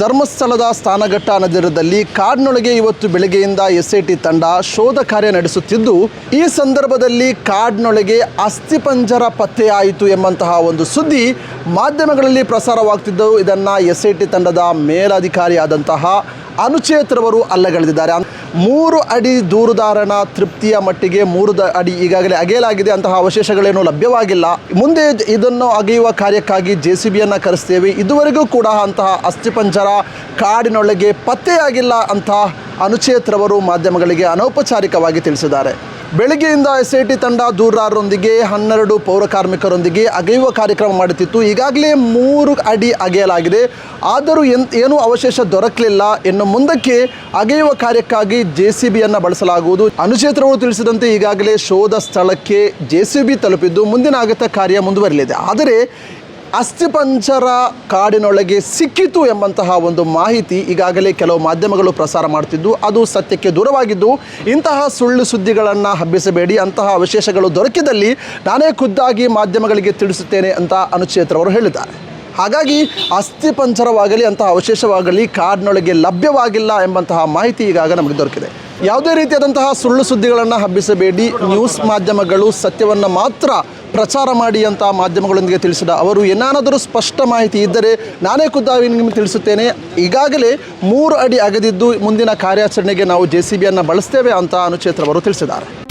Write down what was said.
ಧರ್ಮಸ್ಥಳದ ಸ್ಥಾನಘಟ್ಟ ನಗರದಲ್ಲಿ ಕಾಡಿನೊಳಗೆ ಇವತ್ತು ಬೆಳಗ್ಗೆಯಿಂದ ಎಸ್ ಐ ಟಿ ತಂಡ ಶೋಧ ಕಾರ್ಯ ನಡೆಸುತ್ತಿದ್ದು, ಈ ಸಂದರ್ಭದಲ್ಲಿ ಕಾಡಿನೊಳಗೆ ಅಸ್ಥಿಪಂಜರ ಪತ್ತೆಯಾಯಿತು ಎಂಬಂತಹ ಒಂದು ಸುದ್ದಿ ಮಾಧ್ಯಮಗಳಲ್ಲಿ ಪ್ರಸಾರವಾಗುತ್ತಿದ್ದು ಇದನ್ನು ಎಸ್ ಐ ಟಿ ತಂಡದ ಮೇಲಧಿಕಾರಿಯಾದಂತಹ ಅನುಚೇತ್ರವರು ಅಲ್ಲಗಳೆದಿದ್ದಾರೆ. ಮೂರು ಅಡಿ ದೂರುದಾರನ ತೃಪ್ತಿಯ ಮಟ್ಟಿಗೆ ಮೂರು ಅಡಿ ಈಗಾಗಲೇ ಅಗೆಯಲಾಗಿದೆ. ಅಂತಹ ಅವಶೇಷಗಳೇನು ಲಭ್ಯವಾಗಿಲ್ಲ. ಮುಂದೆ ಇದನ್ನು ಅಗೆಯುವ ಕಾರ್ಯಕ್ಕಾಗಿ ಜೆ ಸಿ ಬಿಯನ್ನು ಕರೆಸ್ತೇವೆ. ಇದುವರೆಗೂ ಕೂಡ ಅಂತಹ ಅಸ್ಥಿಪಂಜರ ಕಾಡಿನೊಳಗೆ ಪತ್ತೆಯಾಗಿಲ್ಲ ಅಂತ ಅನುಚೇತ್ರವರು ಮಾಧ್ಯಮಗಳಿಗೆ ಅನೌಪಚಾರಿಕವಾಗಿ ತಿಳಿಸಿದ್ದಾರೆ. ಬೆಳಗ್ಗೆಯಿಂದ ಎಸ್ ಐ ಟಿ ತಂಡ ದೂರಾರರೊಂದಿಗೆ ಹನ್ನೆರಡು ಪೌರ ಕಾರ್ಮಿಕರೊಂದಿಗೆ ಅಗೆಯುವ ಕಾರ್ಯಕ್ರಮ ಮಾಡುತ್ತಿತ್ತು. ಈಗಾಗಲೇ ಮೂರು ಅಡಿ ಅಗೆಯಲಾಗಿದೆ. ಆದರೂ ಎನ್, ಏನೂ ಅವಶೇಷ ದೊರಕಲಿಲ್ಲ. ಇನ್ನು ಮುಂದಕ್ಕೆ ಅಗೆಯುವ ಕಾರ್ಯಕ್ಕಾಗಿ ಜೆ ಸಿ ಬಿಯನ್ನು ಬಳಸಲಾಗುವುದು. ಅನುಚೇತರವರು ತಿಳಿಸಿದಂತೆ ಈಗಾಗಲೇ ಶೋಧ ಸ್ಥಳಕ್ಕೆ ಜೆ ಸಿ ಬಿ ತಲುಪಿದ್ದು ಮುಂದಿನ ಅಗತ್ಯ ಕಾರ್ಯ ಮುಂದುವರಿಯಲಿದೆ. ಆದರೆ ಅಸ್ಥಿಪಂಜರ ಕಾಡಿನೊಳಗೆ ಸಿಕ್ಕಿತು ಎಂಬಂತಹ ಒಂದು ಮಾಹಿತಿ ಈಗಾಗಲೇ ಕೆಲವು ಮಾಧ್ಯಮಗಳು ಪ್ರಸಾರ ಮಾಡ್ತಿದ್ದು, ಅದು ಸತ್ಯಕ್ಕೆ ದೂರವಾಗಿದ್ದು, ಇಂತಹ ಸುಳ್ಳು ಸುದ್ದಿಗಳನ್ನು ಹಬ್ಬಿಸಬೇಡಿ, ಅಂತಹ ಅವಶೇಷಗಳು ದೊರಕಿದಲ್ಲಿ ನಾನೇ ಖುದ್ದಾಗಿ ಮಾಧ್ಯಮಗಳಿಗೆ ತಿಳಿಸುತ್ತೇನೆ ಅಂತ ಅನುಚೇತ್ರವರು ಹೇಳಿದ್ದಾರೆ. ಹಾಗಾಗಿ ಅಸ್ಥಿಪಂಜರವಾಗಲಿ ಅಂತಹ ಅವಶೇಷವಾಗಲಿ ಕಾಡಿನೊಳಗೆ ಲಭ್ಯವಾಗಿಲ್ಲ ಎಂಬಂತಹ ಮಾಹಿತಿ ಈಗಾಗ ನಮಗೆ ದೊರಕಿದೆ. ಯಾವುದೇ ರೀತಿಯಾದಂತಹ ಸುಳ್ಳು ಸುದ್ದಿಗಳನ್ನು ಹಬ್ಬಿಸಬೇಡಿ, ನ್ಯೂಸ್ ಮಾಧ್ಯಮಗಳು ಸತ್ಯವನ್ನು ಮಾತ್ರ ಪ್ರಚಾರ ಮಾಡಿ ಅಂತ ಮಾಧ್ಯಮಗಳೊಂದಿಗೆ ತಿಳಿಸಿದ ಅವರು, ಏನಾದರೂ ಸ್ಪಷ್ಟ ಮಾಹಿತಿ ಇದ್ದರೆ ನಾನೇ ಖುದ್ದಾಗಿ ನಿಮಗೆ ತಿಳಿಸುತ್ತೇನೆ. ಈಗಾಗಲೇ ಮೂರು ಅಡಿ ಅಗೆದಿದ್ದು ಮುಂದಿನ ಕಾರ್ಯಾಚರಣೆಗೆ ನಾವು ಜೆ ಸಿ ಬಿಯನ್ನು ಬಳಸ್ತೇವೆ ಅಂತ ಅನುಚೇತ್ರವರು ತಿಳಿಸಿದ್ದಾರೆ.